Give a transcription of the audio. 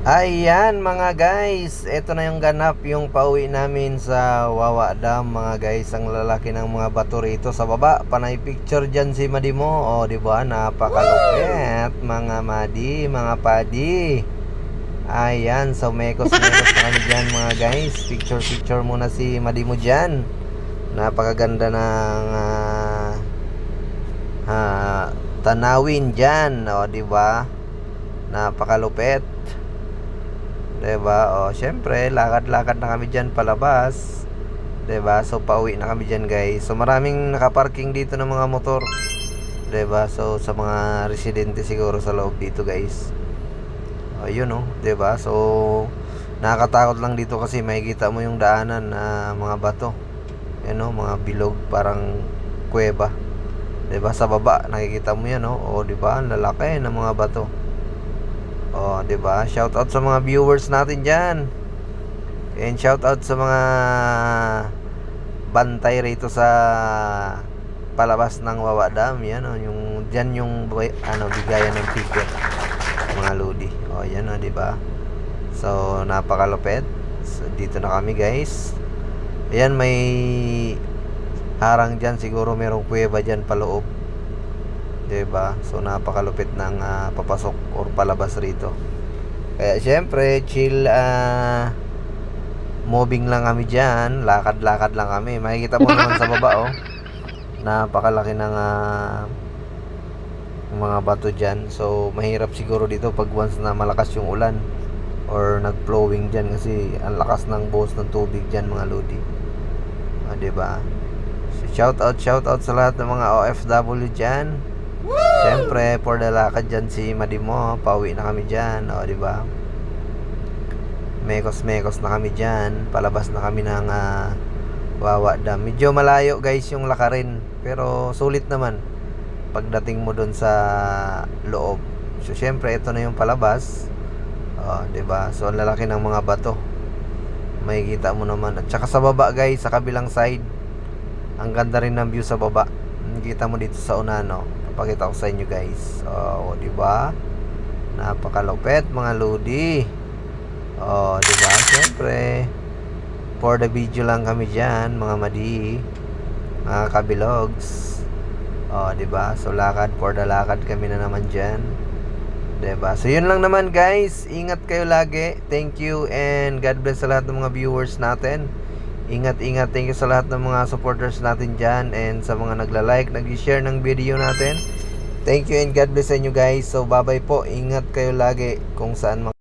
Ayan mga guys, ito na yung ganap yung pauwi namin sa Wawa Dam mga guys. Ang lalaki ng mga bato rito sa baba. Panay picture dyan si Madi mo. O di ba napakalupit mga Madi, mga Padi. Ayan, so mekos mekos na dyan mga guys. Picture picture muna si Madi mo dyan. Napakaganda ng ah, ah, tanawin dyan. O di ba? Napakalupit. 'Di ba? O, syempre, lakad-lakad na kami diyan palabas. 'Di ba? So pauwi na kami diyan, guys. So maraming nakaparking dito ng mga motor. 'Di ba? So sa mga residente siguro sa loob dito, guys. Ayun oh, 'di ba? So nakakatakot lang dito kasi makikita mo yung daanan na mga bato. Yan oh, mga bilog parang kuweba. 'Di ba? Sa baba nakikita mo 'yan. O 'di ba? Ang lalaki ng mga bato. Oh, 'di ba? Shout out sa mga viewers natin diyan. And shout out sa mga bantay rito sa palabas ng Wawa Dam. Yan oh, yung diyan yung ano bigayan ng ticket mga lodi. Oh, yan oh, 'di ba? So, napakalupit. So, dito na kami, guys. Ayan, may harang dyan. Siguro merong kuweba dyan paloob. 'Di ba? So napakalupit ng ah, papasok or palabas rito. Kaya syempre, chill ah moving lang kami diyan, lakad-lakad lang kami. Makikita mo naman sa baba oh. Napakalaki ng ah, mga bato diyan. So mahirap siguro dito pag once na malakas yung ulan or nag-flowing diyan kasi ang lakas ng buhos ng tubig diyan mga lodi. Ah, 'di ba? So, shout out, shout out sa lahat ng mga OFW diyan. Siyempre, for the lakad dyan si Madimo, pauwi na kami dyan, o, di ba? Mekos-mekos na kami dyan, palabas na kami ng ah, Wawa Dam. Medyo malayo guys yung lakarin, pero sulit naman pagdating mo doon sa loob. So, siyempre, ito na yung palabas, di ba? So, ang lalaki ng mga bato. Makikita mo naman. At saka sa baba guys, sa kabilang side, ang ganda rin ng view sa baba. Nakita mo dito sa una, no? Papakita ko sa inyo, guys. Oh, di ba? Napakalupit, mga lodi. Oh, di ba? Siyempre, for the video lang kami diyan, mga madi, mga kabilogs. Oh, di ba? So lakad for the lakad kami na naman diyan. 'Di ba? So yun lang naman, guys. Ingat kayo lagi. Thank you and God bless sa lahat ng mga viewers natin. Ingat-ingat. Thank you sa lahat ng mga supporters natin dyan and sa mga nagla-like, nag-share ng video natin. Thank you and God bless sa inyo guys. So bye-bye po. Ingat kayo lagi kung saan mga